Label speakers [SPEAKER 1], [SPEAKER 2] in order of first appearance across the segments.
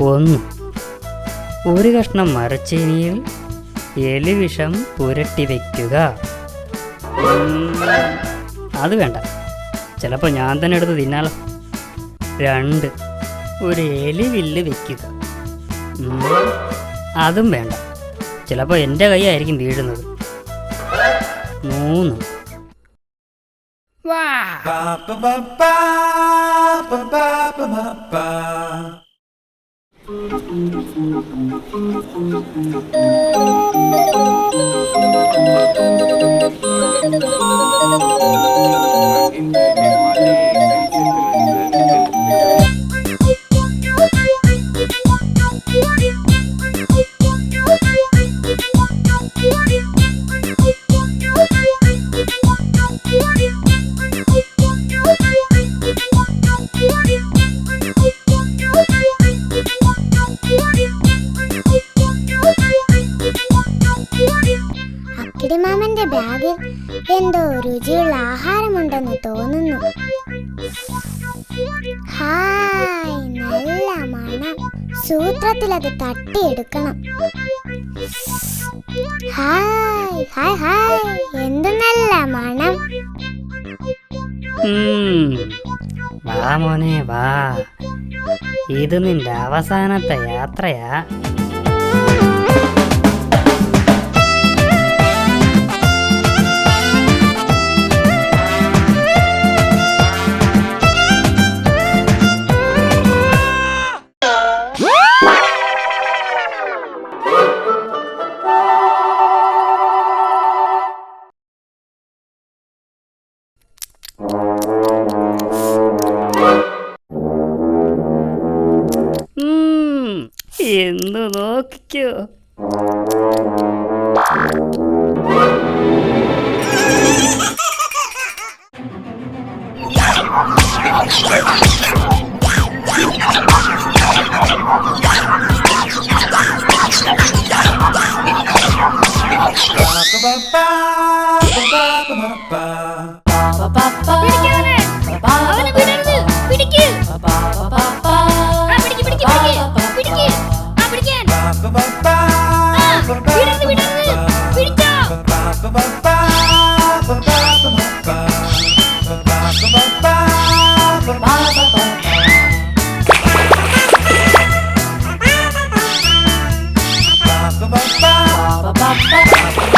[SPEAKER 1] ഒന്ന് ഒരു കഷ്ണം മരച്ചീനിയിൽ എലിവിഷം പുരട്ടി വയ്ക്കുക അത് വേണ്ട. ചിലപ്പോൾ ഞാൻ തന്നെ എടുത്ത് തിന്നാലോ. രണ്ട് ഒരു എലിവില്ല് വയ്ക്കുക അതും വേണ്ട. ചിലപ്പോൾ എന്റെ കൈയായിരിക്കും വീഴുന്നത്. മൂന്ന്. വാ.
[SPEAKER 2] Thank you. ഹായ് നല്ല മണം. സൂത്രത്തിൽ അത് തട്ടിയെടുക്കണം ഹായ് ഹായ് ഹായ് എന്ത് നല്ല മണം.
[SPEAKER 1] വാ മോനെ വാ. ഇത് നിന്റെ അവസാനത്തെ യാത്രയാ. Endo Nocchio. Pretty
[SPEAKER 3] Gilner! Ba ba ba ba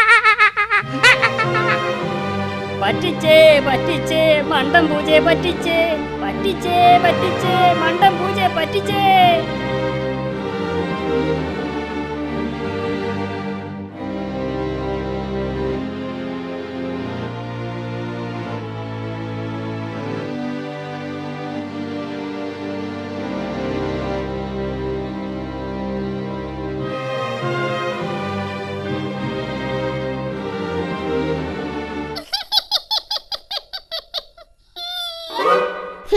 [SPEAKER 1] പറ്റിച്ചേ പറ്റിച്ചേ മണ്ടം പൂജയെ പറ്റിച്ചേ പറ്റിച്ചേ പറ്റിച്ചേ മണ്ടം പൂജയെ പറ്റിച്ചേ.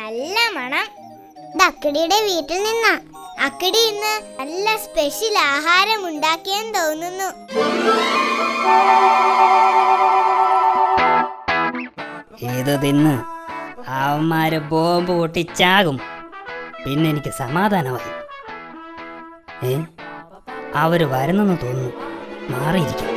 [SPEAKER 3] നല്ല മണം. ഇത് അക്കിടിയുടെ വീട്ടിൽ നിന്നാ. അക്കിടി ഇന്ന് നല്ല സ്പെഷ്യൽ ആഹാരം ഉണ്ടാക്കിയെന്ന് തോന്നുന്നു.
[SPEAKER 1] ഇത് തിന്ന്? അവന്മാര് ബോംബ് പൊട്ടിച്ചാകും. പിന്നെ എനിക്ക് സമാധാനമായി. ഏ? അവർ വരുന്നെന്ന് തോന്നുന്നു. മാറിയിരിക്കും.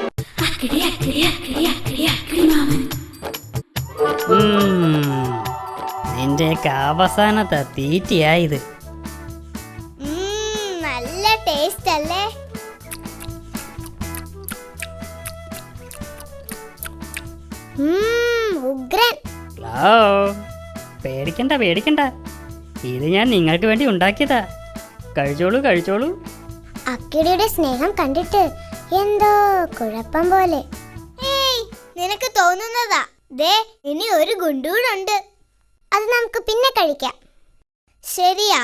[SPEAKER 1] നിന്റെയൊക്കെ അവസാനത്തെ തീറ്റയായത്.
[SPEAKER 2] നല്ല ടേസ്റ്റ് അല്ലേ? ഉഗ്രൻ.
[SPEAKER 1] ഹലോ പേടിക്കണ്ട പേടിക്കണ്ട. ഇത് ഞാൻ നിങ്ങൾക്ക് വേണ്ടി ഉണ്ടാക്കിയതാ. കഴിച്ചോളൂ കഴിച്ചോളൂ.
[SPEAKER 2] അക്കിടിയുടെ സ്നേഹം കണ്ടിട്ട് എന്തോ കുഴപ്പം പോലെ. ഏയ് നിനക്ക് തോന്നുന്നതാ. ദേ ഇനി ഒരു ഗുണ്ടൂടുണ്ട് അത് നമുക്ക് പിന്നെ കഴിക്കാം. ശരിയാ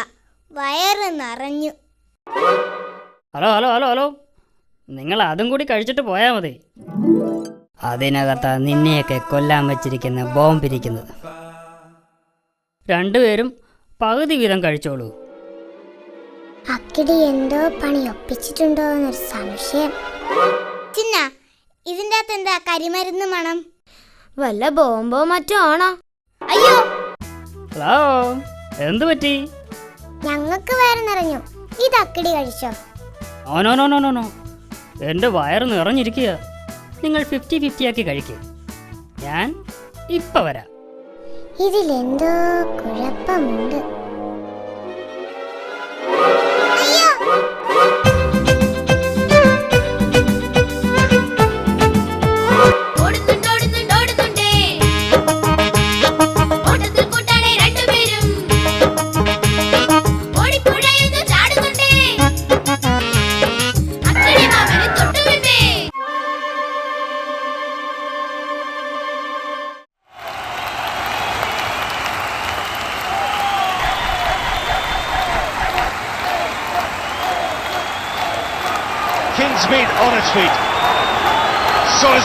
[SPEAKER 2] വയറ് നിറഞ്ഞു.
[SPEAKER 1] Hello hello hello hello. നിങ്ങൾ അതും കൂടി കഴിച്ചിട്ട് പോയാൽ മതി. അതിനകത്താ നിന്നെയൊക്കെ കൊല്ലാൻ വച്ചിരിക്കുന്ന ബോംബിരിക്കുന്നത് രണ്ടുപേരും പകുതി വീതം കഴിച്ചോളൂ.
[SPEAKER 2] അക്കിടി എന്തോ പണി ഒപ്പിച്ചിട്ടുണ്ടോ എന്നൊരു സംശയം. ചിന്ന ഇതിന്റെ അകത്ത് എന്താ കരിമരുന്ന് മണം?
[SPEAKER 4] വല്ല ബോംബോ മറ്റോ ആണോ?
[SPEAKER 2] അയ്യോ
[SPEAKER 1] ഹലോ എന്തു പറ്റി?
[SPEAKER 2] ഞങ്ങൾക്ക് വയറ് നിറഞ്ഞു ഇത് അക്കിടി കഴിച്ചോ?
[SPEAKER 1] Oh no no no no no no. എന്റെ വയറ് നിറഞ്ഞിരിക്കുക നിങ്ങൾ ഫിഫ്റ്റി ഫിഫ്റ്റി ആക്കി കഴിക്കുക ഞാൻ ഇപ്പം വരാം.
[SPEAKER 2] ഇതിലെന്തോ കുഴപ്പമുണ്ട്.